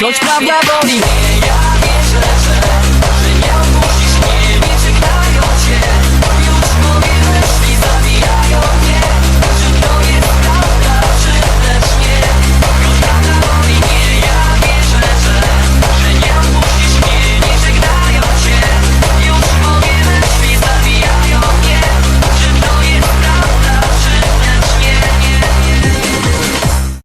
choć prawda boli